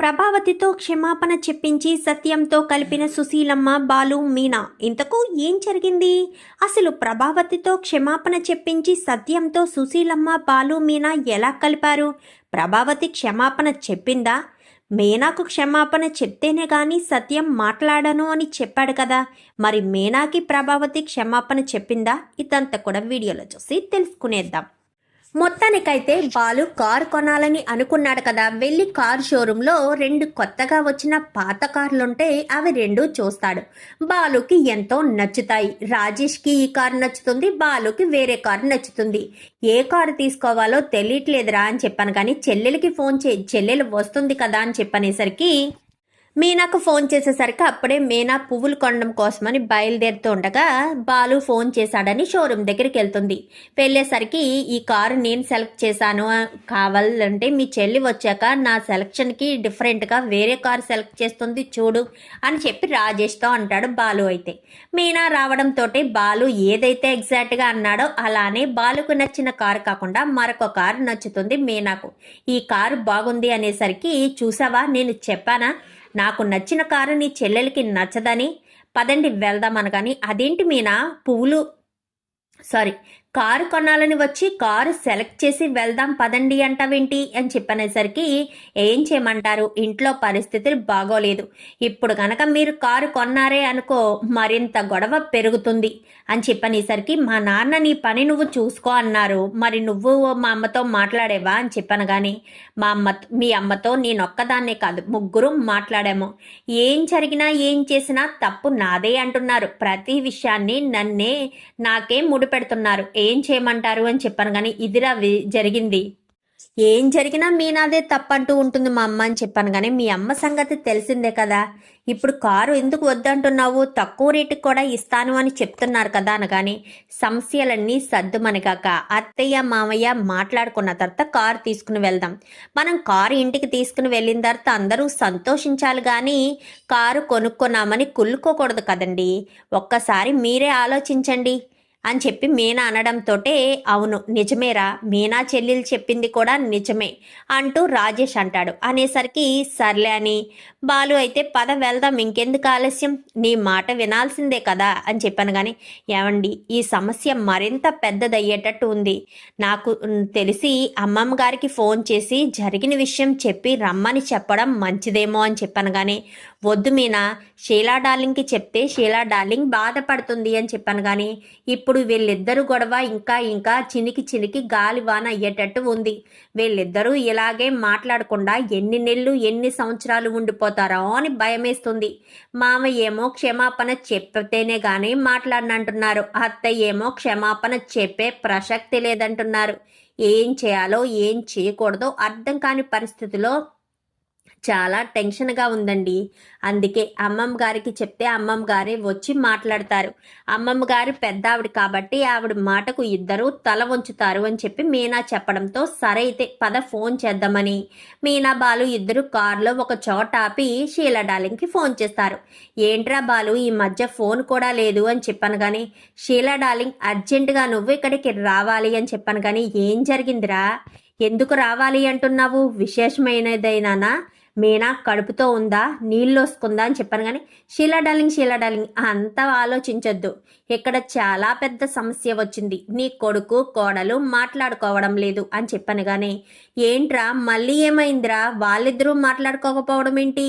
ప్రభావతితో క్షమాపణ చెప్పించి సత్యంతో కలిపిన సుశీలమ్మ బాలు మీనా ఇంతకు ఏం జరిగింది? అసలు ప్రభావతితో క్షమాపణ చెప్పించి సత్యంతో సుశీలమ్మ బాలు మీనా ఎలా కలిపారు? ప్రభావతి క్షమాపణ చెప్పిందా? మీనాకు క్షమాపణ చెప్తేనే గాని సత్యం మాట్లాడను అని చెప్పాడు కదా. మరి మీనాకి ప్రభావతి క్షమాపణ చెప్పిందా? ఇదంతా కూడా వీడియోలో చూసి తెలుసుకునేద్దాం. మొత్తానికైతే బాలు కారు కొనాలని అనుకున్నాడు కదా. వెళ్ళి కారు షోరూంలో రెండు కొత్తగా వచ్చిన పాత కార్లుంటే అవి రెండు చూస్తాడు. బాలుకి ఎంతో నచ్చుతాయి. రాజేష్కి ఈ కారు నచ్చుతుంది బాలుకి వేరే కారు నచ్చుతుంది. ఏ కారు తీసుకోవాలో తెలియట్లేదురా అని చెప్పాను కానీ చెల్లెలకి ఫోన్ చే చెల్లెలు వస్తుంది కదా అని చెప్పనేసరికి మీనాకు ఫోన్ చేసేసరికి అప్పుడే మీనా పువ్వులు కొనడం కోసమని బయలుదేరుతూ ఉండగా బాలు ఫోన్ చేశాడని షోరూమ్ దగ్గరికి వెళ్తుంది. వెళ్ళేసరికి ఈ కారు నేను సెలెక్ట్ చేశాను కావాలంటే మీ చెల్లి వచ్చాక నా సెలక్షన్కి డిఫరెంట్గా వేరే కారు సెలెక్ట్ చేస్తుంది చూడు అని చెప్పి రాజేష్తో అంటాడు బాలు అయితే. మీనా రావడంతో బాలు ఏదైతే ఎగ్జాక్ట్గా అన్నాడో అలానే బాలుకు నచ్చిన కారు కాకుండా మరొక కారు నచ్చుతుంది మీనాకు. ఈ కారు బాగుంది అనేసరికి చూసావా నేను చెప్పానా? నాకు నచ్చిన కారు నీ చెల్లెలకి నచ్చదని. పదండి వెళ్దాం అనగాని అదేంటి మీనా? పువ్వులు. సారీ కారు కొనాలని వచ్చి కారు సెలెక్ట్ చేసి వెళ్దాం పదండి అంటావేంటి అని చెప్పనేసరికి ఏం చేయమంటారు? ఇంట్లో పరిస్థితులు బాగోలేదు. ఇప్పుడు కనుక మీరు కారు కొన్నారే అనుకో మరింత గొడవ పెరుగుతుంది అని చెప్పనేసరికి మా నాన్న నీ పని నువ్వు చూసుకో అన్నారు. మరి నువ్వు మా అమ్మతో మాట్లాడేవా అని చెప్పాను కానీ మా అమ్మ మీ అమ్మతో నేనొక్కదాన్నే కాదు ముగ్గురు మాట్లాడాము. ఏం జరిగినా ఏం చేసినా తప్పు నాదే అంటున్నారు. ప్రతి విషయాన్ని నన్నే నాకే ముడిపెడుతున్నారు. ఏం చేయమంటారు అని చెప్పాను కానీ ఇదిరా జరిగింది. ఏం జరిగినా మీనాదే తప్పంటూ ఉంటుంది మా అమ్మ అని చెప్పాను కానీ మీ అమ్మ సంగతి తెలిసిందే కదా. ఇప్పుడు కారు ఎందుకు వద్దంటున్నావు? తక్కువ రేటుకి కూడా ఇస్తాను అని చెప్తున్నారు కదా అనగాని సమస్యలన్నీ సర్దుమనగాక అత్తయ్య మామయ్య మాట్లాడుకున్న తర్వాత కారు తీసుకుని వెళ్దాం. మనం కారు ఇంటికి తీసుకుని వెళ్ళిన తర్వాత అందరూ సంతోషించాలి కానీ కారు కొనుక్కున్నామని కుళ్ళుకోకూడదు కదండి. ఒక్కసారి మీరే ఆలోచించండి. అని చెప్పి మీనా అనడంతో అవును నిజమేరా మీనా చెల్లెలు చెప్పింది కూడా నిజమే అంటూ రాజేష్ అంటాడు. అనేసరికి సర్లే అని బాలు అయితే పద వెళ్దాం ఇంకెందుకు ఆలస్యం? నీ మాట వినాల్సిందే కదా అని చెప్పాను కానీ ఏమండి ఈ సమస్య మరింత పెద్దదయ్యేటట్టు ఉంది. నాకు తెలిసి అమ్మమ్మ గారికి ఫోన్ చేసి జరిగిన విషయం చెప్పి రమ్మని చెప్పడం మంచిదేమో అని చెప్పాను కానీ వద్దు మీనా. షీలా డార్లింగ్కి చెప్తే షీలా డార్లింగ్ బాధపడుతుంది అని చెప్పాను కానీ ఇప్పుడు వీళ్ళిద్దరు గొడవ ఇంకా ఇంకా చినికి చినికి గాలి వాన అయ్యేటట్టు ఉంది. వీళ్ళిద్దరూ ఇలాగే మాట్లాడకుండా ఎన్ని నెలలు ఎన్ని సంవత్సరాలు ఉండిపోతారో అని భయమేస్తుంది. మామ ఏమో క్షమాపణ చెప్పితేనే కానీ మాట్లాడనంటున్నారు. అత్తయ్య ఏమో క్షమాపణ చెప్పే ప్రసక్తి లేదంటున్నారు. ఏం చేయాలో ఏం చేయకూడదో అర్థం కాని పరిస్థితిలో చాలా టెన్షన్గా ఉందండి. అందుకే అమ్మమ్మ గారికి చెప్తే అమ్మమ్మ గారే వచ్చి మాట్లాడతారు. అమ్మమ్మ గారు పెద్ద ఆవిడ కాబట్టి ఆవిడ మాటకు ఇద్దరు తల వంచుతారు అని చెప్పి మీనా చెప్పడంతో సరే అయితే పద ఫోన్ చేద్దామని. మీనా బాలు ఇద్దరు కారులో ఒక చోట ఆపి షీలా డార్లింగ్కి ఫోన్ చేస్తారు. ఏంట్రా బాలు ఈ మధ్య ఫోన్ కూడా లేదు అని చెప్పాను కానీ షీలా డార్లింగ్ అర్జెంటుగా నువ్వు ఇక్కడికి రావాలి అని చెప్పాను కానీ ఏం జరిగిందిరా? ఎందుకు రావాలి అంటున్నావు? విశేషమైనదైనానా? మీనా కడుపుతో ఉందా నీళ్ళు వస్తుందా అని చెప్పాను కానీ షీలా డార్లింగ్ షీలా డార్లింగ్ అంతా ఆలోచించొద్దు. ఇక్కడ చాలా పెద్ద సమస్య వచ్చింది. నీ కొడుకు కోడలు మాట్లాడుకోవడం లేదు అని చెప్పాను కానీ ఏంట్రా మళ్ళీ ఏమైందిరా? వాళ్ళిద్దరూ మాట్లాడుకోకపోవడం ఏంటి?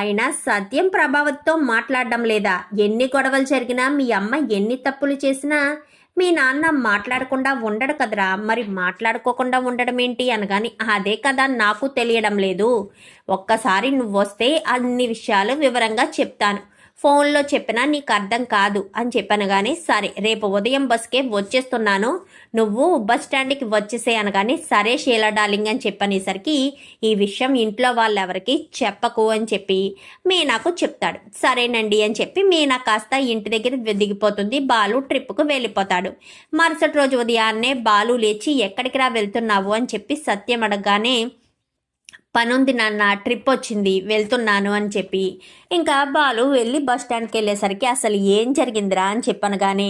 అయినా సత్యం ప్రభావంతో మాట్లాడడం లేదా? ఎన్ని గొడవలు జరిగినా మీ అమ్మ ఎన్ని తప్పులు చేసినా మీ నాన్న మాట్లాడకుండా ఉండడు కదరా. మరి మాట్లాడుకోకుండా ఉండడం ఏంటి అనగాని అదే కదా నాకు తెలియడం లేదు. ఒక్కసారి నువ్వు వస్తే అన్ని విషయాలు వివరంగా చెప్తాను. ఫోన్లో చెప్పినా నీకు అర్థం కాదు అని చెప్పనగానే కానీ సరే రేపు ఉదయం బస్కే వచ్చేస్తున్నాను. నువ్వు బస్ స్టాండ్కి వచ్చేసే అనగానే సరే షీలా డార్లింగ్ అని చెప్పనేసరికి ఈ విషయం ఇంట్లో వాళ్ళెవరికి చెప్పకు అని చెప్పి మీనాకు చెప్తాడు. సరేనండి అని చెప్పి మీనా కాస్త ఇంటి దగ్గర దిగిపోతుంది. బాలు ట్రిప్కు వెళ్ళిపోతాడు. మరుసటి రోజు ఉదయాన్నే బాలు లేచి ఎక్కడికి రా వెళ్తున్నావు? అని చెప్పి సత్యం అడగగానే పనుంది నాన్న ట్రిప్ వచ్చింది వెళ్తున్నాను అని చెప్పి. ఇంకా బాలు వెళ్ళి బస్ స్టాండ్కి వెళ్ళేసరికి అసలు ఏం జరిగిందిరా అని చెప్పాను కానీ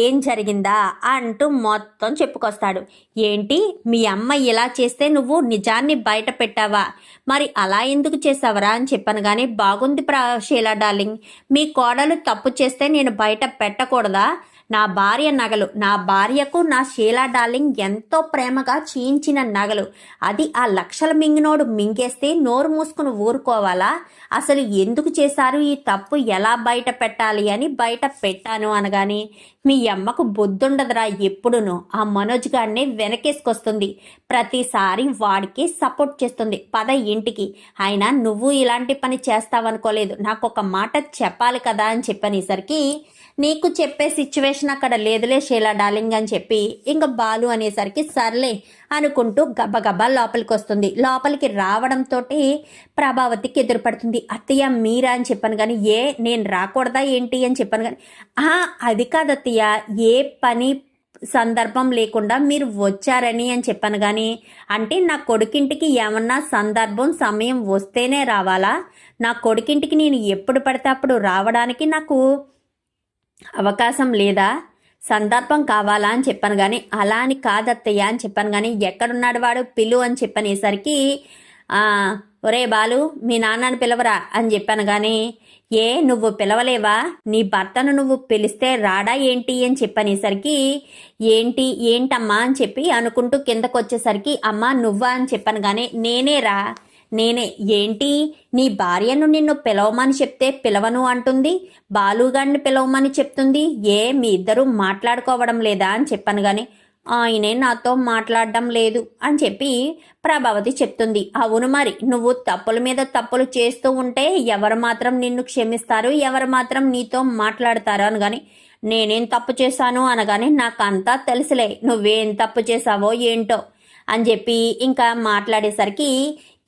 ఏం జరిగిందా అంటూ మొత్తం చెప్పుకొస్తాడు. ఏంటి? మీ అమ్మ ఇలా చేస్తే నువ్వు నిజాన్ని బయట పెట్టావా? మరి అలా ఎందుకు చేసావరా అని చెప్పాను కానీ బాగుంది ప్రా షీలా డార్లింగ్ మీ కోడలు తప్పు చేస్తే నేను బయట పెట్టకూడదా? నా భార్య నగలు నా భార్యకు నా షీలా డార్లింగ్ ఎంతో ప్రేమగా చీయించిన నగలు. అది ఆ లక్షల మింగినోడు మింగేస్తే నోరు మూసుకుని ఊరుకోవాలా? అసలు ఎందుకు చేశారు ఈ తప్పు? ఎలా బయట పెట్టాలి అని బయట పెట్టాను అనగాని మీ అమ్మకు బొద్దుండదురా ఎప్పుడును. ఆ మనోజ్ గారిని వెనకేసుకొస్తుంది. ప్రతిసారి వాడికి సపోర్ట్ చేస్తుంది. పద ఇంటికి. అయినా నువ్వు ఇలాంటి పని చేస్తావనుకోలేదు. నాకు ఒక మాట చెప్పాలి కదా అని చెప్పనేసరికి నీకు చెప్పే సిచ్యువేషన్ అక్కడ లేదులే షీలా డార్లింగ్ అని చెప్పి ఇంకా బాలు అనేసరికి సర్లే అనుకుంటూ గబగబా లోపలికి వస్తుంది లోపలికి రావడంతో ప్రభావతికి ఎదురుపడుతుంది. అత్తయ్య మీరా అని చెప్పాను కానీ ఏ నేను రాకూడదా ఏంటి అని చెప్పాను కానీ "ఆ, అది కాదు అత్తయ్య. ఏ పని సందర్భం లేకుండా మీరు వచ్చారని అని చెప్పాను కానీ అంటే నా కొడుకింటికి ఏమన్నా సందర్భం సమయం వస్తేనే రావాలా? నా కొడుకింటికి నేను ఎప్పుడు పడితే అప్పుడు రావడానికి నాకు అవకాశం లేదా సందర్భం కావాలా అని చెప్పాను కానీ అలా అని కాదత్తయ్య అని చెప్పాను కానీ ఎక్కడున్నాడు వాడు పిలు అని చెప్పనేసరికి ఒరే బాలు మీ నాన్నని పిలవరా అని చెప్పాను కానీ ఏ నువ్వు పిలవలేవా? నీ భర్తను నువ్వు పిలిస్తే రాడా ఏంటి అని చెప్పనేసరికి ఏంటి ఏంటమ్మా అని చెప్పి అనుకుంటూ కిందకు వచ్చేసరికి అమ్మా నువ్వా అని చెప్పాను కానీ నేనే రా నేనే ఏంటి? నీ భార్యను నిన్ను పిలవమని చెప్తే పిలవను అంటుంది? బాలుగాడిని పిలవమని చెప్తుంది? ఏ మీ ఇద్దరు మాట్లాడుకోవడం లేదా అని చెప్పాను కానీ ఆయనే నాతో మాట్లాడడం లేదు అని చెప్పి ప్రభావతి చెప్తుంది. అవును మరి నువ్వు తప్పుల మీద తప్పులు చేస్తూ ఉంటే ఎవరు మాత్రం నిన్ను క్షమిస్తారు ఎవరు మాత్రం నీతో మాట్లాడతారు అని కానీ నేనేం తప్పు చేశాను అనగానే నాకు అంతా తెలుసులే నువ్వేం తప్పు చేసావో ఏంటో అని చెప్పి ఇంకా మాట్లాడేసరికి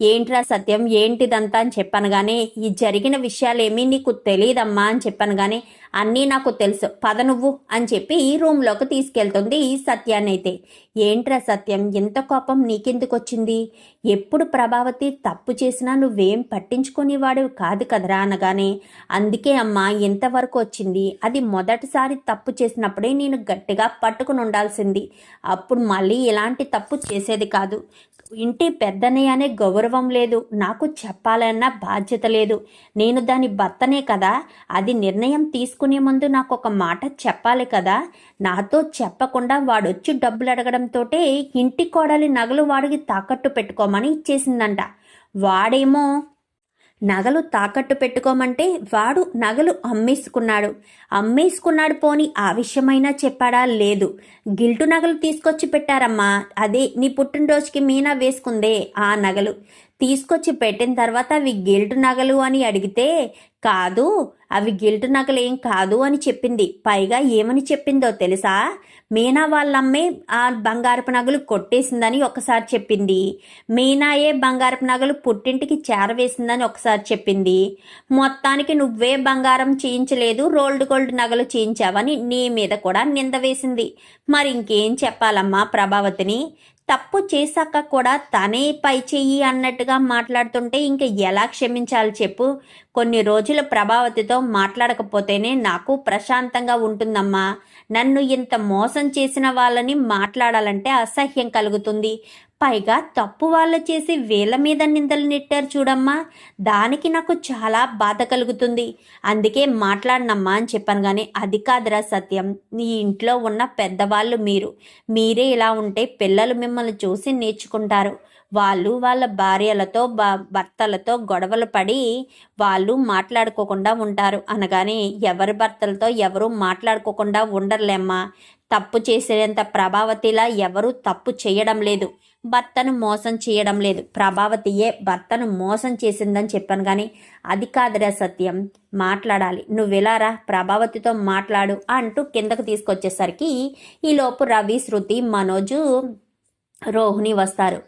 ఏంట్రా సత్యం? ఏంటిదంతా? అని చెప్పాను కానీ ఈ జరిగిన విషయాలేమీ నీకు తెలియదమ్మా అని చెప్పాను కానీ అన్నీ నాకు తెలుసు. పద నువ్వు అని చెప్పి రూమ్లోకి తీసుకెళ్తుంది ఈ సత్యానైతే ఏంట్రా సత్యం? ఎంత కోపం నీకెందుకు వచ్చింది ఎప్పుడు ప్రభావతి తప్పు చేసినా నువ్వేం పట్టించుకునేవాడు కాదు కదరా అనగానే. అందుకే అమ్మా ఎంతవరకు వచ్చింది? అది మొదటిసారి తప్పు చేసినప్పుడే నేను గట్టిగా పట్టుకుని ఉండాల్సింది. అప్పుడు మళ్ళీ ఇలాంటి తప్పు చేసేది కాదు. ఇంటి పెద్దనే అనే గౌరవం లేదు. నాకు చెప్పాలన్న బాధ్యత లేదు. నేను దాని భర్తనే కదా. అది నిర్ణయం తీసుకు తీసుకునే ముందు నాకు ఒక మాట చెప్పాలి కదా? నాతో చెప్పకుండా వాడొచ్చి డబ్బులు అడగడంతో ఇంటి కోడలి నగలు వాడికి తాకట్టు పెట్టుకోమని ఇచ్చేసిందంట. వాడేమో నగలు తాకట్టు పెట్టుకోమంటే వాడు నగలు అమ్మేసుకున్నాడు. అమ్మేసుకున్నాడు పోని ఆ విషయమైనా చెప్పాడా? లేదు. గిల్టు నగలు తీసుకొచ్చి పెట్టారమ్మా. అదే నీ పుట్టినరోజుకి మీనా వేసుకుందే ఆ నగలు. తీసుకొచ్చి పెట్టిన తర్వాత అవి గిల్టు నగలు అని అడిగితే కాదు అవి గిల్టు నగలేం కాదు అని చెప్పింది. పైగా ఏమని చెప్పిందో తెలుసా? మీనా వాళ్ళమ్మే ఆ బంగారపు నగలు కొట్టేసిందని ఒకసారి చెప్పింది. మీనాయే బంగారపు నగలు పుట్టింటికి చేరవేసిందని ఒకసారి చెప్పింది. మొత్తానికి నువ్వే బంగారం చేయించలేదు రోల్డ్ గోల్డ్ నగలు చేయించావని నీ మీద కూడా నింద వేసింది. మరి ఇంకేం చెప్పాలమ్మా ప్రభావతిని? తప్పు చేశాక కూడా తనే పై చెయ్యి అన్నట్టుగా మాట్లాడుతుంటే ఇంక ఎలా క్షమించాలి చెప్పు? కొన్ని రోజులు ప్రభావతితో మాట్లాడకపోతేనే నాకు ప్రశాంతంగా ఉంటుందమ్మా. నన్ను ఇంత మోసం చేసిన వాళ్ళని మాట్లాడాలంటే అసహ్యం కలుగుతుంది. పైగా తప్పు వాళ్ళు చేసి వీళ్ళ మీద నిందలు నెట్టారు చూడమ్మా. దానికి నాకు చాలా బాధ కలుగుతుంది. అందుకే మాట్లాడినమ్మా అని చెప్పాను కానీ అది కాదురా సత్యం. నీ ఇంట్లో ఉన్న పెద్దవాళ్ళు మీరు. మీరే ఇలా ఉంటే పిల్లలు మిమ్మల్ని చూసి నేర్చుకుంటారు. వాళ్ళు వాళ్ళ భార్యలతో బా భర్తలతో గొడవలు పడి వాళ్ళు మాట్లాడుకోకుండా ఉంటారు. అనగానే ఎవరి భర్తలతో ఎవరు మాట్లాడుకోకుండా ఉండర్లేమ్మా. తప్పు చేసేంత ప్రభావతిలా ఎవరు తప్పు చేయడం లేదు. భర్తను మోసం చేయడం లేదు. ప్రభావతియే భర్తను మోసం చేసిందని చెప్పాను కానీ అది కాదురా సత్యం. మాట్లాడాలి. నువ్వు ప్రభావతితో మాట్లాడు అంటూ కిందకు తీసుకొచ్చేసరికి ఈలోపు రవి శృతి మనోజు రోహిణి వస్తారు.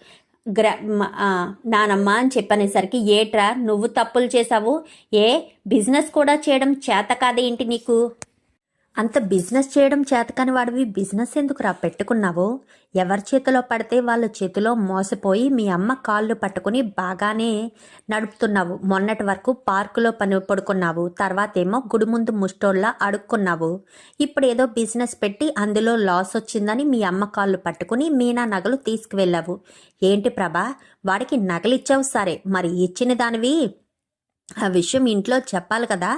గ్ర మ- నానమ్మ అని చెప్పనేసరికి ఏట్రా నువ్వు తప్పులు చేసావు ఏ బిజినెస్ కూడా చేయడం చేత కాదేంటి నీకు? అంత బిజినెస్ చేయడం చేతకాని వాడివి బిజినెస్ ఎందుకురా పెట్టుకున్నావు? ఎవరి చేతిలో పడితే వాళ్ళ చేతిలో మోసపోయి మీ అమ్మ కాళ్ళు పట్టుకుని బాగానే నడుపుతున్నావు. మొన్నటి వరకు పార్కులో పని పడుకున్నావు తర్వాత ఏమో గుడి ముందు ముష్టోళ్ళ అడుక్కున్నావు. ఇప్పుడు ఏదో బిజినెస్ పెట్టి అందులో లాస్ వచ్చిందని మీ అమ్మ కాళ్ళు పట్టుకుని మీనా నగలు తీసుకువెళ్ళావు. ఏంటి ప్రభా వాడికి నగలిచ్చావు సరే మరి ఇచ్చిన దానివి ఆ విషయం ఇంట్లో చెప్పాలి కదా.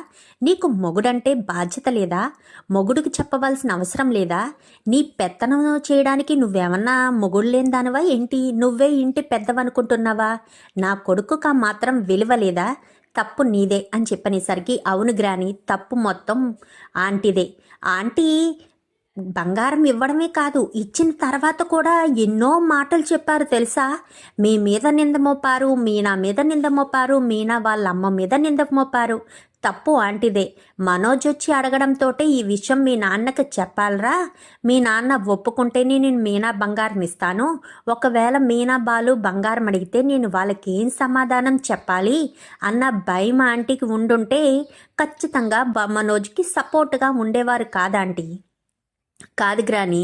నీకు మొగుడంటే బాధ్యత లేదా? మొగుడికి చెప్పవలసిన అవసరం లేదా? నీ పెత్తనం చేయడానికి నువ్వేమన్నా మొగుడు లేని దానివా ఏంటి? నువ్వే ఇంటి పెద్దవనుకుంటున్నావా? నా కొడుకుగా మాత్రం విలువ లేదా? తప్పు నీదే అని చెప్పనేసరికి అవును గ్రాని తప్పు మొత్తం ఆంటీదే. ఆంటీ బంగారం ఇవ్వడమే కాదు ఇచ్చిన తర్వాత కూడా ఎన్నో మాటలు చెప్పారు తెలుసా? మీ మీద నింద మోపారు మీనా మీద నింద మోపారు మీనా వాళ్ళ అమ్మ మీద నింద మోపారు. తప్పు ఆంటిదే. మనోజ్ వచ్చి అడగడంతో ఈ విషయం మీ నాన్నకి చెప్పాలరా? మీ నాన్న ఒప్పుకుంటేనే నేను మీనా బంగారం ఇస్తాను. ఒకవేళ మీనా బాలు బంగారం అడిగితే నేను వాళ్ళకి ఏం సమాధానం చెప్పాలి? అన్న భయం ఆంటీకి ఉండుంటే ఖచ్చితంగా మనోజ్కి సపోర్ట్గా ఉండేవారు కాదాంటీ. కాదు గ్రాని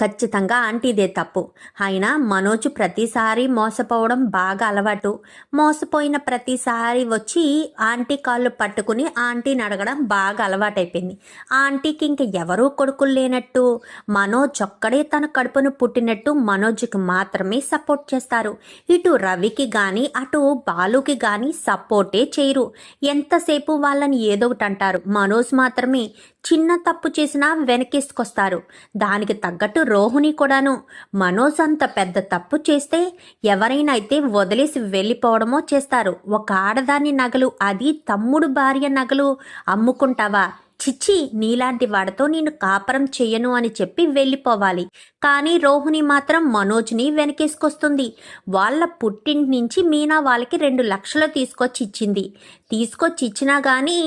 ఖచ్చితంగా ఆంటీదే తప్పు. ఆయన మనోజ్ ప్రతిసారి మోసపోవడం బాగా అలవాటు. మోసపోయిన ప్రతిసారి వచ్చి ఆంటీ కాళ్ళు పట్టుకుని ఆంటీని అడగడం బాగా అలవాటైపోయింది. ఆంటీకి ఇంక ఎవరూ కొడుకులు లేనట్టు మనోజ్ ఒక్కడే తన కడుపును పుట్టినట్టు మనోజ్కి మాత్రమే సపోర్ట్ చేస్తారు. ఇటు రవికి కానీ అటు బాలుకి కానీ సపోర్టే చేయరు. ఎంతసేపు వాళ్ళని ఏదో ఒకటి అంటారు. మనోజ్ మాత్రమే చిన్న తప్పు చేసినా వెనకేసుకొస్తారు. దానికి తగ్గట్టు రోహిణి కూడాను మనోజ్ అంత పెద్ద తప్పు చేస్తే ఎవరైనా అయితే వదిలేసి వెళ్ళిపోవడమో చేస్తారు. ఒక ఆడదాని నగలు అది తమ్ముడు భార్య నగలు అమ్ముకుంటావా? చిచ్చి నీలాంటి వాడితో నేను కాపరం చెయ్యను అని చెప్పి వెళ్ళిపోవాలి. కానీ రోహిణి మాత్రం మనోజ్ని వెనకేసుకొస్తుంది. వాళ్ళ పుట్టింటి నుంచి మీనా వాళ్ళకి రెండు లక్షలు తీసుకొచ్చి ఇచ్చింది తీసుకొచ్చి ఇచ్చినా కానీ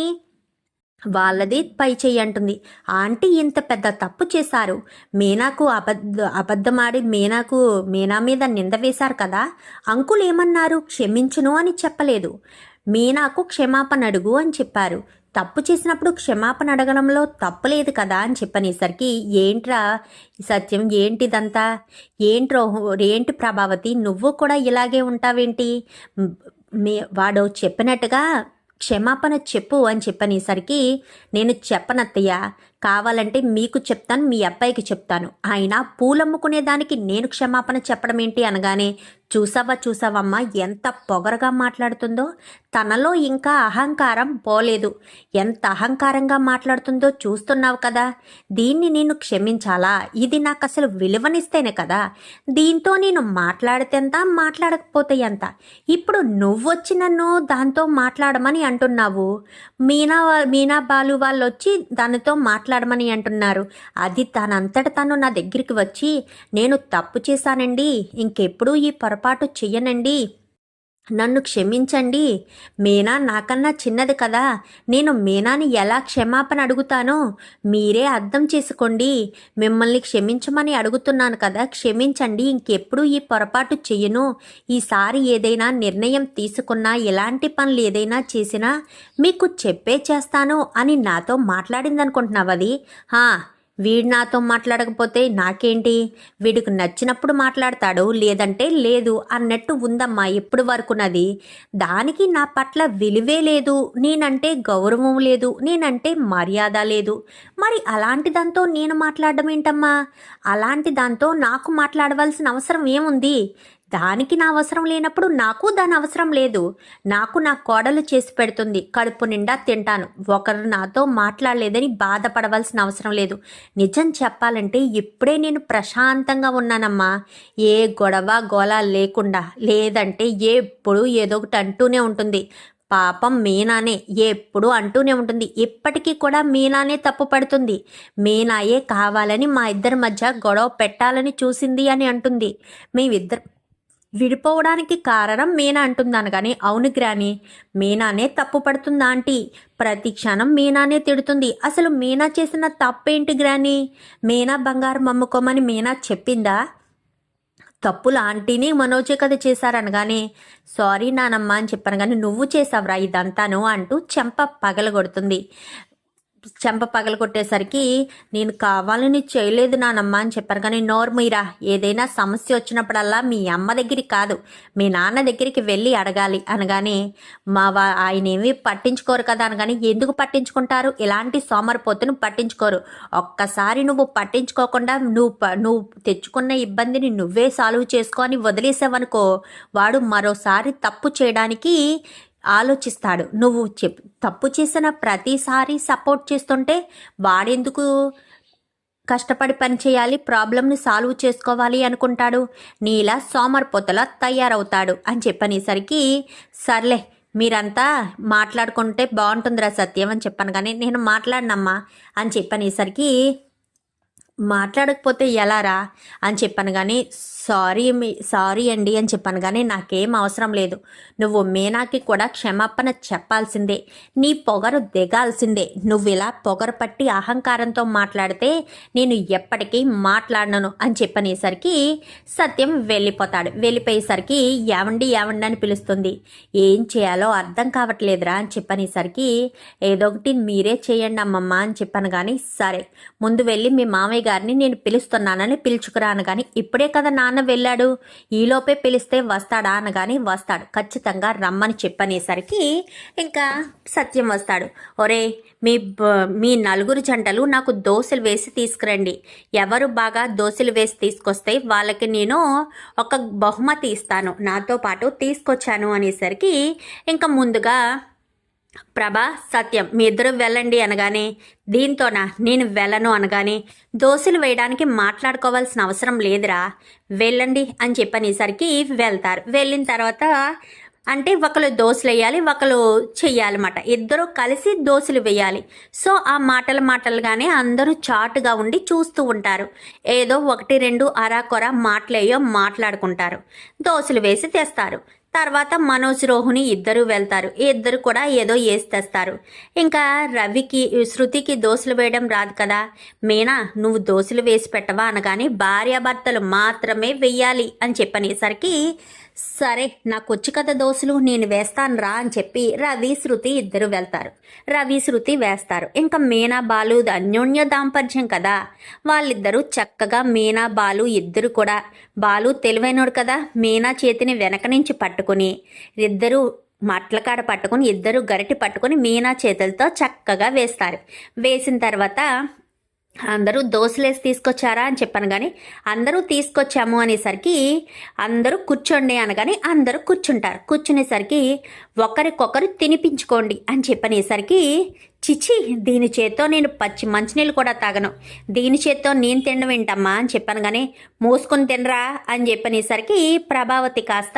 వాళ్ళది పై చెయ్యి అంటుంది. ఆంటీ ఇంత పెద్ద తప్పు చేశారు. మీనాకు అబద్ధ అబద్ధమాడి మీనాకు మీనా మీద నింద వేశారు కదా? అంకుల్ ఏమన్నారు? క్షమించును అని చెప్పలేదు. మీనాకు క్షమాపణ అడుగు అని చెప్పారు. తప్పు చేసినప్పుడు క్షమాపణ అడగడంలో తప్పు లేదు కదా అని చెప్పనేసరికి ఏంట్రా సత్యం? ఏంటిదంతా? ఏంట్రో ఏంటి ప్రభావతి? నువ్వు కూడా ఇలాగే ఉంటావేంటి? మీ వాడు చెప్పినట్టుగా క్షమాపణ చెప్పు అని చెప్పనేసరికి నేను చెప్పనత్తయ్య కావాలంటే మీకు చెప్తాను మీ అబ్బాయికి చెప్తాను. ఆయన పూలమ్ముకునే దానికి నేను క్షమాపణ చెప్పడం ఏంటి అనగానే చూసావా చూసావమ్మా ఎంత పొగరగా మాట్లాడుతుందో. తనలో ఇంకా అహంకారం పోలేదు. ఎంత అహంకారంగా మాట్లాడుతుందో చూస్తున్నావు కదా. దీన్ని నేను క్షమించాలా? ఇది నాకు అసలు విలువనిస్తేనే కదా. దీంతో నేను మాట్లాడితే ఎంత మాట్లాడకపోతే ఎంత? ఇప్పుడు నువ్వొచ్చి నన్ను దాంతో మాట్లాడమని అంటున్నావు. మీనా మీనా బాలు వాళ్ళు వచ్చి దానితో మాట్లాడమని అంటున్నారు. అది తనంతట తను నా దగ్గరికి వచ్చి నేను తప్పు చేశానండి. ఇంకెప్పుడు ఈ పొరపాటు చెయ్యనండి. నన్ను క్షమించండి. మీనా నాకన్నా చిన్నది కదా. నేను మీనాని ఎలా క్షమాపణ అడుగుతానో మీరే అర్థం చేసుకోండి. మిమ్మల్ని క్షమించమని అడుగుతున్నాను కదా. క్షమించండి. ఇంకెప్పుడు ఈ పొరపాటు చెయ్యను. ఈసారి ఏదైనా నిర్ణయం తీసుకున్నా ఎలాంటి పనులు ఏదైనా చేసినా మీకు చెప్పే చేస్తాను అని నాతో మాట్లాడిందనుకుంటున్నావు అది హా వీడు నాతో మాట్లాడకపోతే నాకేంటి? వీడికి నచ్చినప్పుడు మాట్లాడతాడు లేదంటే లేదు అన్నట్టు ఉందమ్మా ఎప్పుడు వరకున్నది దానికి నా పట్ల విలువే లేదు నేనంటే గౌరవం లేదు నేనంటే మర్యాద లేదు. మరి అలాంటి దాంతో నేను మాట్లాడడం ఏంటమ్మా? అలాంటి దాంతో నాకు మాట్లాడవలసిన అవసరం ఏముంది? దానికి నా అవసరం లేనప్పుడు నాకు దాని అవసరం లేదు. నాకు నా కోడలు చేసి పెడుతుంది. కడుపు నిండా తింటాను. ఒకరు నాతో మాట్లాడలేదని బాధపడవలసిన అవసరం లేదు. నిజం చెప్పాలంటే ఇప్పుడే నేను ప్రశాంతంగా ఉన్నానమ్మా. ఏ గొడవ గోళ లేకుండా లేదంటే ఎప్పుడు ఏదో ఒకటి అంటూనే ఉంటుంది. పాపం మీనానే ఎప్పుడు అంటూనే ఉంటుంది. ఇప్పటికీ కూడా మీనానే తప్పు పడుతుంది. మీనాయే కావాలని మా ఇద్దరి మధ్య గొడవ పెట్టాలని చూసింది అని అంటుంది. మేమిద్దరు విడిపోవడానికి కారణం మీనా అంటుందాను కానీ అవును గ్రాని మీనానే తప్పు పడుతుంది ఆంటీ? ప్రతి క్షణం మీనానే తిడుతుంది. అసలు మీనా చేసిన తప్పేంటి గ్రాని? మీనా బంగారం అమ్ముకోమని మీనా చెప్పిందా? తప్పులు ఆంటీని మనోజే కథ చేశారనగానే సారీ నానమ్మ అని చెప్పాను కానీ నువ్వు చేసావురా ఇదంతాను అంటూ చెంప పగలగొడుతుంది. చెంప పగలగొట్టేసరికి నేను కావాలని చేయలేదు నానమ్మ అని చెప్పారు. కానీ నోరు మీరా ఏదైనా సమస్య వచ్చినప్పుడల్లా మీ అమ్మ దగ్గరికి కాదు మీ నాన్న దగ్గరికి వెళ్ళి అడగాలి అనగానే మా వా ఆయన ఏమీ పట్టించుకోరు కదా అనగానే ఎందుకు పట్టించుకుంటారు? ఇలాంటి సోమరిపోతును పట్టించుకోరు. ఒక్కసారి నువ్వు పట్టించుకోకుండా నువ్వు ప- నువ్వు తెచ్చుకున్న ఇబ్బందిని నువ్వే సాల్వ్ చేసుకొని వదిలేసావనుకో వాడు మరోసారి తప్పు చేయడానికి ఆలోచిస్తాడు. నువ్వు చెప్ తప్పు చేసిన ప్రతిసారి సపోర్ట్ చేస్తుంటే వాడెందుకు కష్టపడి పని చేయాలి ప్రాబ్లమ్ని సాల్వ్ చేసుకోవాలి అనుకుంటాడు. నీలా సోమరిపోతలా తయారవుతాడు అని చెప్పనేసరికి సర్లే మీరంతా మాట్లాడుకుంటే బాగుంటుందిరా సత్యం అని చెప్పాను కానీ నేను మాట్లాడినమ్మా అని చెప్పనేసరికి మాట్లాడకపోతే ఎలారా? అని చెప్పాను కానీ సారీ మీ సారీ అండి అని చెప్పాను కానీ నాకేం అవసరం లేదు. నువ్వు మీనాకి కూడా క్షమాపణ చెప్పాల్సిందే. నీ పొగరు దిగాల్సిందే. నువ్వు ఇలా పొగరు పట్టి అహంకారంతో మాట్లాడితే నేను ఎప్పటికీ మాట్లాడను అని చెప్పనేసరికి సత్యం వెళ్ళిపోతాడు. వెళ్ళిపోయేసరికి ఏమండి ఏమండి అని పిలుస్తుంది. ఏం చేయాలో అర్థం కావట్లేదురా అని చెప్పనేసరికి ఏదో ఒకటి మీరే చేయండి అమ్మమ్మ అని చెప్పాను కానీ సరే ముందు వెళ్ళి మీ మామయ్య గారిని నేను పిలుస్తున్నానని పిలుచుకురాను అనగాని ఇప్పుడే కదా నాన్న వెళ్ళాడు. ఈలోపే పిలిస్తే వస్తాడా అనగాని వస్తాడు. ఖచ్చితంగా రమ్మని చెప్పనేసరికి ఇంకా సత్యం వస్తాడు. ఒరే మీ బ- మీ నలుగురు జంటలు నాకు దోశలు వేసి తీసుకురండి. ఎవరు బాగా దోశలు వేసి తీసుకొస్తే వాళ్ళకి నేను ఒక బహుమతి ఇస్తాను. నాతో పాటు తీసుకొచ్చాను అనేసరికి ఇంకా ముందుగా ప్రభా సత్యం. మీ ఇద్దరు వెళ్ళండి అనగానే దీంతోనా నేను వెళ్ళను అనగానే దోశలు వేయడానికి మాట్లాడుకోవాల్సిన అవసరం లేదురా. వెళ్ళండి అని చెప్పనేసరికి వెళ్తారు. వెళ్ళిన తర్వాత అంటే ఒకరు దోశలు వేయాలి ఒకరు చెయ్యాలన్నమాట. ఇద్దరు కలిసి దోశలు వేయాలి. సో ఆ మాటల మాటలుగానే అందరూ చాటుగా ఉండి చూస్తూ ఉంటారు. ఏదో ఒకటి రెండు అరాకొర మాటలేయో మాట్లాడుకుంటారు. దోశలు వేసి తెస్తారు. తర్వాత మనోజ్ రోహుని ఇద్దరు వెళ్తారు. ఇద్దరు కూడా ఏదో వేసి తెస్తారు. ఇంకా రవికి శృతికి దోశలు వేయడం రాదు కదా. మీనా నువ్వు దోశలు వేసి పెట్టవా అనగానే భార్యాభర్తలు మాత్రమే వెయ్యాలి అని చెప్పనేసరికి సరే నాకు వచ్చి కదా దోశలు నేను వేస్తాను రా అని చెప్పి రవి శృతి ఇద్దరు వెళ్తారు. రవి శృతి వేస్తారు. ఇంకా మీనా బాలు అన్యోన్య దాంపత్యం కదా. వాళ్ళిద్దరూ చక్కగా మీనా బాలు ఇద్దరు కూడా. బాలు తెలివైనోడు కదా. మీనా చేతిని వెనక నుంచి పట్టుకుని ఇద్దరు మట్ల కాడ పట్టుకుని ఇద్దరు గరిటి పట్టుకుని మీనా చేతులతో చక్కగా వేస్తారు. వేసిన తర్వాత అందరూ దోశలేసి తీసుకొచ్చారా అని చెప్పాను కానీ అందరూ తీసుకొచ్చాము అనేసరికి అందరూ కూర్చోండి అనగానే అందరూ కూర్చుంటారు. కూర్చునేసరికి ఒకరికొకరు తినిపించుకోండి అని చెప్పనేసరికి చిచి దీని చేత్తో నేను పచ్చి మంచినీళ్ళు కూడా తాగను. దీని చేత్తో నేను తినడం ఏంటమ్మా అని చెప్పాను కానీ మూసుకొని తినరా అని చెప్పనేసరికి ప్రభావతి కాస్త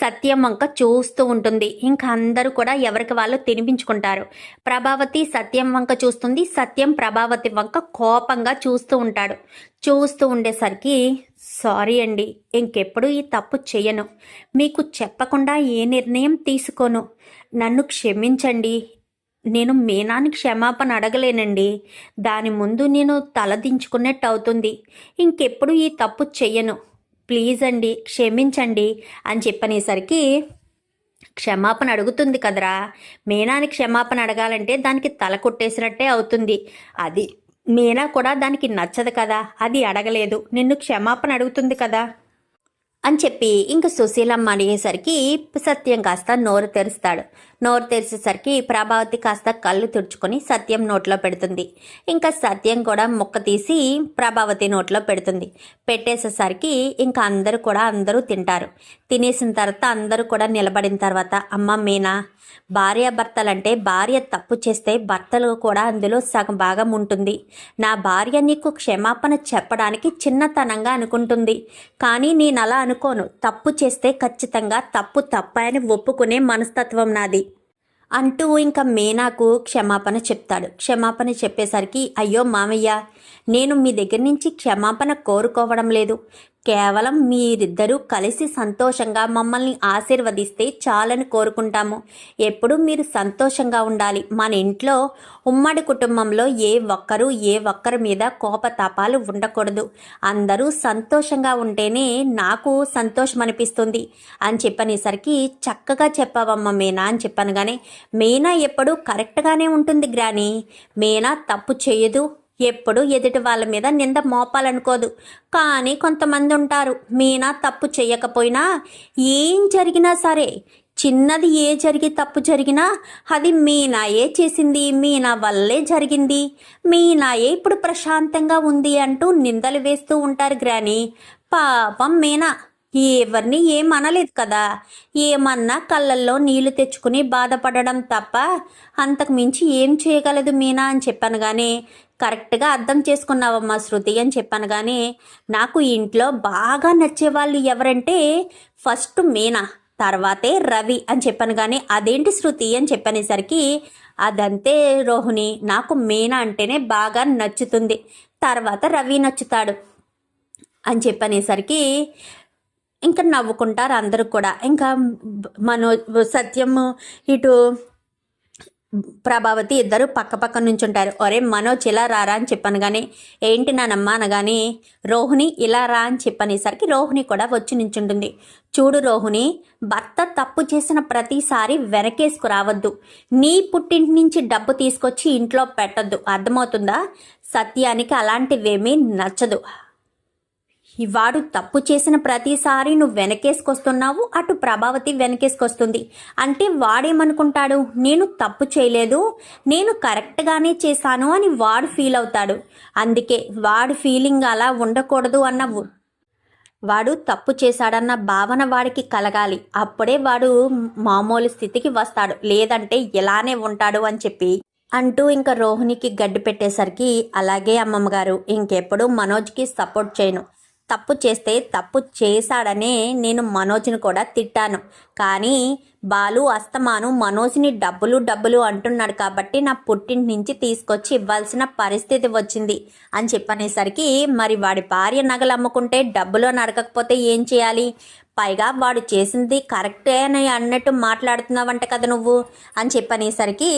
సత్యం వంక చూస్తూ ఉంటుంది. ఇంకా అందరూ కూడా ఎవరికి వాళ్ళు తినిపించుకుంటారు. ప్రభావతి సత్యం వంక చూస్తుంది. సత్యం ప్రభావతి వంక కోపంగా చూస్తూ ఉంటాడు. చూస్తూ ఉండేసరికి సారీ అండి ఇంకెప్పుడు ఈ తప్పు చేయను మీకు చెప్పకుండా ఏ నిర్ణయం తీసుకోను. నన్ను క్షమించండి. నేను మీనాని క్షమాపణ అడగలేనండి. దాని ముందు నేను తలదించుకున్నట్టు అవుతుంది. ఇంకెప్పుడు ఈ తప్పు చెయ్యను. ప్లీజ్ అండి క్షమించండి అని చెప్పనేసరికి క్షమాపణ అడుగుతుంది కదరా. మీనాని క్షమాపణ అడగాలంటే దానికి తల కొట్టేసినట్టే అవుతుంది. అది మీనా కూడా దానికి నచ్చదు కదా. అది అడగలేదు. నిన్ను క్షమాపణ అడుగుతుంది కదా. అని చెప్పి ఇంక సుశీలమ్మ అడిగేసరికి సత్యం కాస్త నోరు తెరుస్తాడు. నోరు తెరిచేసరికి ప్రభావతి కాస్త కళ్ళు తుడుచుకొని సత్యం నోట్లో పెడుతుంది. ఇంకా సత్యం కూడా ముక్క తీసి ప్రభావతి నోట్లో పెడుతుంది. పెట్టేసేసరికి ఇంకా అందరూ కూడా అందరూ తింటారు. తినేసిన తర్వాత అందరూ కూడా నిలబడిన తర్వాత అమ్మ మీనా భార్యాభర్తలంటే భార్య తప్పు చేస్తే భర్తలు కూడా అందులో సగం భాగం ఉంటుంది. నా భార్య నీకు క్షమాపణ చెప్పడానికి చిన్నతనంగా అనుకుంటుంది. కానీ నేను అలా అనుకోను. తప్పు చేస్తే ఖచ్చితంగా తప్పు తప్పని ఒప్పుకునే మనస్తత్వం నాది. అంటూ ఇంకా మీనాకు క్షమాపణ చెప్తాడు. క్షమాపణ చెప్పేసరికి అయ్యో మామయ్య నేను మీ దగ్గర నుంచి క్షమాపణ కోరుకోవడం లేదు. కేవలం మీరిద్దరూ కలిసి సంతోషంగా మమ్మల్ని ఆశీర్వదిస్తే చాలని కోరుకుంటాము. ఎప్పుడు మీరు సంతోషంగా ఉండాలి. మన ఇంట్లో ఉమ్మడి కుటుంబంలో ఏ ఒక్కరు ఏ ఒక్కరి మీద కోపతాపాలు ఉండకూడదు. అందరూ సంతోషంగా ఉంటేనే నాకు సంతోషం అనిపిస్తుంది. అని చెప్పనేసరికి చక్కగా చెప్పావమ్మ మీనా అని చెప్పాను కానీ మీనా ఎప్పుడూ కరెక్ట్గానే ఉంటుంది గ్రాని. మీనా తప్పు చేయదు. ఎప్పుడు ఎదుటి వాళ్ళ మీద నింద మోపాలనుకోదు. కానీ కొంతమంది ఉంటారు మీనా తప్పు చేయకపోయినా ఏం జరిగినా సరే చిన్నది ఏ జరిగి తప్పు జరిగినా అది మీనాయే చేసింది. మీనా వల్లే జరిగింది. మీనాయే ఇప్పుడు ప్రశాంతంగా ఉంది అంటూ నిందలు వేస్తూ ఉంటారు గ్రాని. పాపం మీనా ఎవరిని ఏమనలేదు కదా? ఏమన్నా కళ్ళల్లో నీళ్ళు తెచ్చుకుని బాధపడడం తప్ప అంతకు మించి ఏం చేయగలదు మీనా అని చెప్పాను కానీ కరెక్ట్గా అర్థం చేసుకున్నావమ్మా శృతి అని చెప్పాను కానీ నాకు ఇంట్లో బాగా నచ్చేవాళ్ళు ఎవరంటే ఫస్ట్ మీనా తర్వాతే రవి అని చెప్పాను కానీ అదేంటి శృతి అని చెప్పనేసరికి అదంతే రోహిణి నాకు మీనా అంటేనే బాగా నచ్చుతుంది తర్వాత రవి నచ్చుతాడు అని చెప్పనేసరికి ఇంకా నవ్వుకుంటారు అందరూ కూడా. ఇంకా మనో సత్యం ఇటు ప్రభావతి ఇద్దరు పక్క పక్క నుంచుంటారు. ఒరే మనోజ్ ఇలా రారా అని చెప్పాను కానీ ఏంటి నానమ్మ అనగానే రోహిణి ఇలా రా అని చెప్పనేసరికి రోహిణి కూడా వచ్చి నించుంటుంది. చూడు రోహిణి భర్త తప్పు చేసిన ప్రతిసారి వెనకేసుకు రావద్దు. నీ పుట్టింటి నుంచి డబ్బు తీసుకొచ్చి ఇంట్లో పెట్టద్దు. అర్థమవుతుందా? సత్యానికి అలాంటివేమీ నచ్చదు. వాడు తప్పు చేసిన ప్రతిసారి నువ్వు వెనకేసుకొస్తున్నావు అటు ప్రభావతి వెనకేసుకొస్తుంది. అంటే వాడేమనుకుంటాడు? నేను తప్పు చేయలేదు నేను కరెక్ట్గానే చేశాను అని వాడు ఫీల్ అవుతాడు. అందుకే వాడు ఫీలింగ్ అలా ఉండకూడదు అన్న వాడు తప్పు చేశాడన్న భావన వాడికి కలగాలి. అప్పుడే వాడు మామూలు స్థితికి వస్తాడు. లేదంటే ఇలానే ఉంటాడు అని చెప్పి అంటూ ఇంకా రోహిణికి గడ్డి పెట్టేసరికి అలాగే అమ్మమ్మగారు ఇంకెప్పుడు మనోజ్కి సపోర్ట్ చేయను. తప్పు చేస్తే తప్పు చేశాడనే నేను మనోజ్ని కూడా తిట్టాను. కానీ బాలు అస్తమాను మనోజ్ని డబ్బులు డబ్బులు అంటున్నాడు కాబట్టి నా పుట్టింటి నుంచి తీసుకొచ్చి ఇవ్వాల్సిన పరిస్థితి వచ్చింది అని చెప్పనేసరికి మరి వాడి భార్య నగలు అమ్ముకుంటే డబ్బులు నడకకపోతే ఏం చేయాలి? పైగా వాడు చేసింది కరెక్టే అని అన్నట్టు మాట్లాడుతున్నావంట కదా నువ్వు అని చెప్పనేసరికి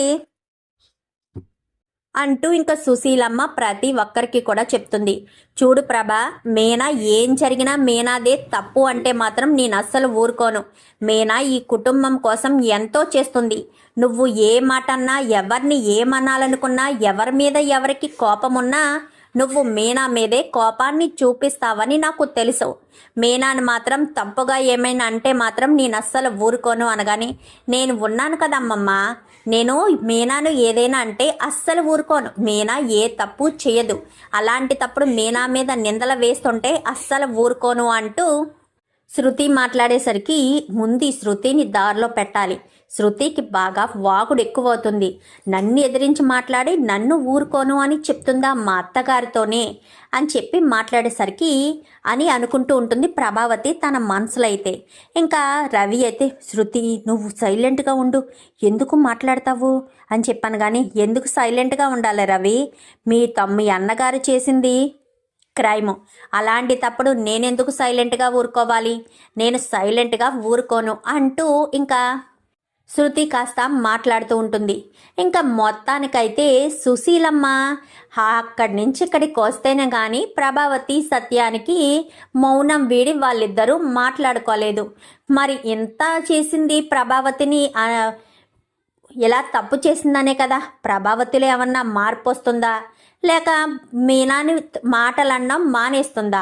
అంటూ ఇంకా సుశీలమ్మ ప్రతి ఒక్కరికి కూడా చెప్తుంది. చూడు ప్రభ మీనా ఏం జరిగినా మీనాదే తప్పు అంటే మాత్రం నేను అస్సలు ఊరుకోను. మీనా ఈ కుటుంబం కోసం ఎంతో చేస్తుంది. నువ్వు ఏ మాట అన్నా ఎవరిని ఏమనాలనుకున్నా ఎవరి మీద ఎవరికి కోపమున్నా నువ్వు మీనా మీదే కోపాన్ని చూపిస్తావని నాకు తెలుసు. మీనాను మాత్రం తప్పుగా ఏమైనా అంటే మాత్రం నేను అస్సలు ఊరుకోను అనగానే నేను ఉన్నాను కదమ్మమ్మా. నేను మీనాను ఏదైనా అంటే అస్సలు ఊరుకోను. మీనా ఏ తప్పు చేయదు. అలాంటి తప్పుడు మీనా మీద నిందల వేస్తుంటే అస్సలు ఊరుకోను అంటూ శృతి మాట్లాడేసరికి ముందు శృతిని దారిలో పెట్టాలి. శృతికి బాగా వాగుడు ఎక్కువవుతుంది నన్ను ఎదిరించి మాట్లాడి నన్ను ఊరుకోను అని చెప్తుందా మా అత్తగారితోనే అని చెప్పి మాట్లాడేసరికి అని అనుకుంటూ ఉంటుంది ప్రభావతి తన మనసులో అయితే ఇంకా రవి అయితే శృతి నువ్వు సైలెంట్గా ఉండు. ఎందుకు మాట్లాడతావు? అని చెప్పాను కానీ ఎందుకు సైలెంట్గా ఉండాలి రవి? మీ తమ్మి అన్నగారు చేసింది క్రైమ్. అలాంటి తప్పుడు నేనెందుకు సైలెంట్గా ఊరుకోవాలి? నేను సైలెంట్గా ఊరుకోను అంటూ ఇంకా శృతి కాస్త మాట్లాడుతూ ఉంటుంది. ఇంకా మొత్తానికైతే సుశీలమ్మ అక్కడి నుంచి ఇక్కడికి వస్తేనే కానీ ప్రభావతి సత్యానికి మౌనం వీడి వాళ్ళిద్దరూ మాట్లాడుకోలేదు. మరి ఎంత చేసింది ప్రభావతిని ఎలా తప్పు చేసిందనే కదా? ప్రభావతిలో ఏమన్నా మార్పు వస్తుందా? లేక మీనాని మాటలన్నం మానేస్తుందా?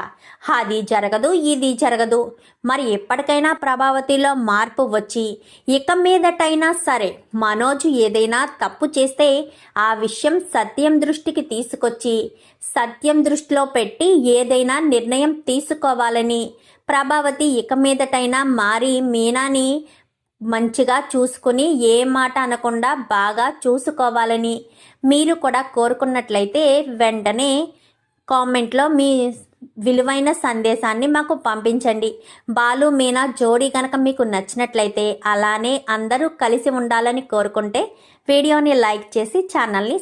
అది జరగదు ఇది జరగదు. మరి ఎప్పటికైనా ప్రభావతిలో మార్పు వచ్చి ఇక మీదటైనా సరే మనోజ్ ఏదైనా తప్పు చేస్తే ఆ విషయం సత్యం దృష్టికి తీసుకొచ్చి సత్యం దృష్టిలో పెట్టి ఏదైనా నిర్ణయం తీసుకోవాలని ప్రభావతి ఇక మీదటైనా మారి మీనాని మంచిగా చూసుకుని ఏ మాట అనకుండా బాగా చూసుకోవాలని మీరు కూడా కోరుకున్నట్లయితే వెంటనే కామెంట్లో మీ విలువైన సందేశాన్ని మాకు పంపించండి. బాలు మీనా జోడీ కనుక మీకు నచ్చినట్లయితే అలానే అందరూ కలిసి ఉండాలని కోరుకుంటే వీడియోని లైక్ చేసి ఛానల్ని